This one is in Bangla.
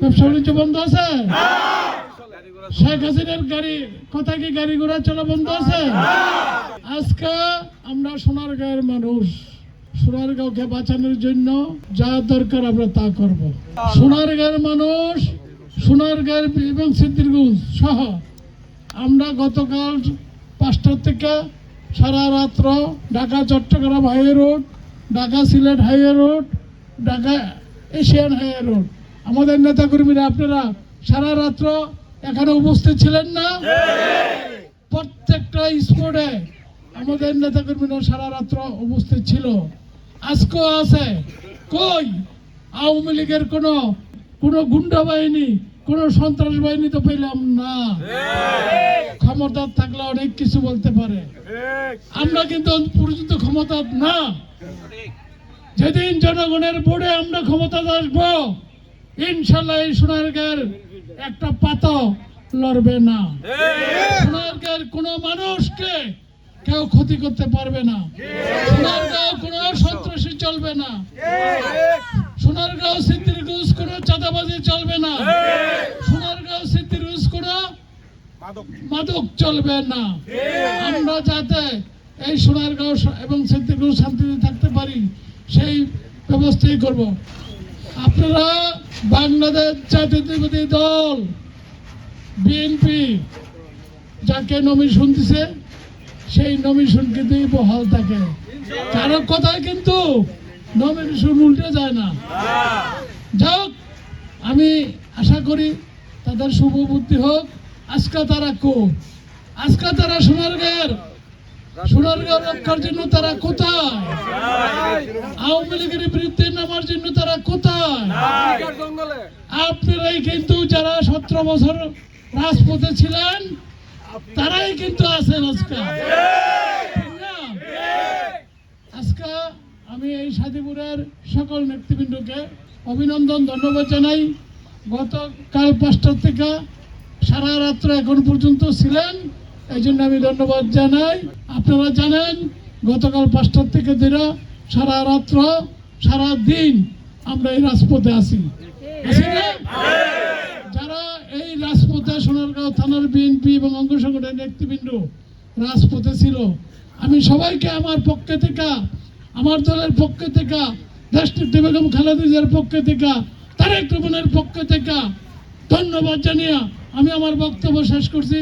ব্যবসা বাণিজ্য বন্ধ আছে? শেখ হাসিনার গাড়ি কথা কি গাড়ি ঘোড়া চলা বন্ধ আছে? আজকে আমরা সোনারগাঁয়ের মানুষ সোনারগাঁওকে বাঁচানোর জন্য যা দরকার আমরা তা করব। সোনারগাঁয়ের মানুষ সোনারগাঁয়ের এবং সিদ্ধিরগঞ্জ সহ। আমরা গতকাল পাঁচটার থেকে সারা রাত্র Dhaka Chattogram highway road Dhaka Sylhet highway road Dhaka Asian highway road আমাদের নেতাকর্মীরা, আপনারা সারা রাত্র এখানে উপস্থিত ছিলেন না? প্রত্যেকটা স্পোর্টে আমাদের নেতাকর্মীরা সারা রাত্র উপস্থিত ছিল। আজকেও আছে। কই? আওয়ামী লীগের কোনো কোনো গুন্ডা বাহিনী, কোনো সন্ত্রাস বাহিনী তো পেলাম না। ক্ষমতা থাকলে অনেক কিছু বলতে পারে। আমরা কিন্তু পর্যন্ত ক্ষমতা না। যেদিন জনগণের বোর্ডে আমরা ক্ষমতা আসব ইনশাল্লাহ এই সোনারগাঁয়ের একটা পাতা লড়বে না। সোনারগাঁয়ের কোনো মানুষকে কেউ ক্ষতি করতে পারবে না। সোনারগাঁও কোনো সন্ত্রাসী চলবে না। সোনারগাঁও সিদ্ধির ঘুষ কোনো চাঁদাবাজি চলবে না। সোনারগাঁও সিদ্ধির ঘুষ কোনো মাদক চলবে না। আমরা যাতে এই সোনারগাঁও এবং সিদ্ধিরগঞ্জ শান্তিতে থাকতে পারি, সেই ব্যবস্থাই করব। আপনারা বাংলাদেশ জাতীয়তাবাদী দল বিএনপি যাকে নমিশন দিছে, সেই নমিশন কিন্তু বহাল থাকে। কারও কথায় কিন্তু নমিনেশন উল্টে যায় না। যাক আমি আশা করি তাদের শুভ বুদ্ধি হোক। আজকে তারা কো? আজকে তারা সোনারগাঁয়ের সোনারগাঁও রক্ষার জন্য তারা কোথায়? আওয়ামী লীগের বিরুদ্ধে নামার জন্য তারা কোথায়? আপনারাই কিন্তু যারা সতেরো বছর রাজপথে ছিলেন, তারাই কিন্তু আছেন আজকে? আজকে আমি এই সাদিপুরের সকল নেতৃবৃন্দকে অভিনন্দন, ধন্যবাদ জানাই। গতকাল পাঁচটার থেকে সারা রাত্র এখন পর্যন্ত ছিলেন। এই জন্য আমি ধন্যবাদ জানাই। আপনারা জানেন, গতকাল পাঁচটার থেকে ধরে সারা রাত্র, সারা দিন আমরা এই রাজপথে আছি। যারা এই রাজপথে সোনারগাঁও থানার বিএনপি এবং অঙ্গ সংগঠনের নেতৃবৃন্দ রাজপথে ছিল, আমি সবাইকে আমার পক্ষে থেকে, আমার দলের পক্ষে থেকে দেশনেত্রী বেগম খালেদা জিয়ার পক্ষে থেকে, তারেক রহমানের পক্ষে থেকে ধন্যবাদ জানিয়ে আমি আমার বক্তব্য শেষ করছি।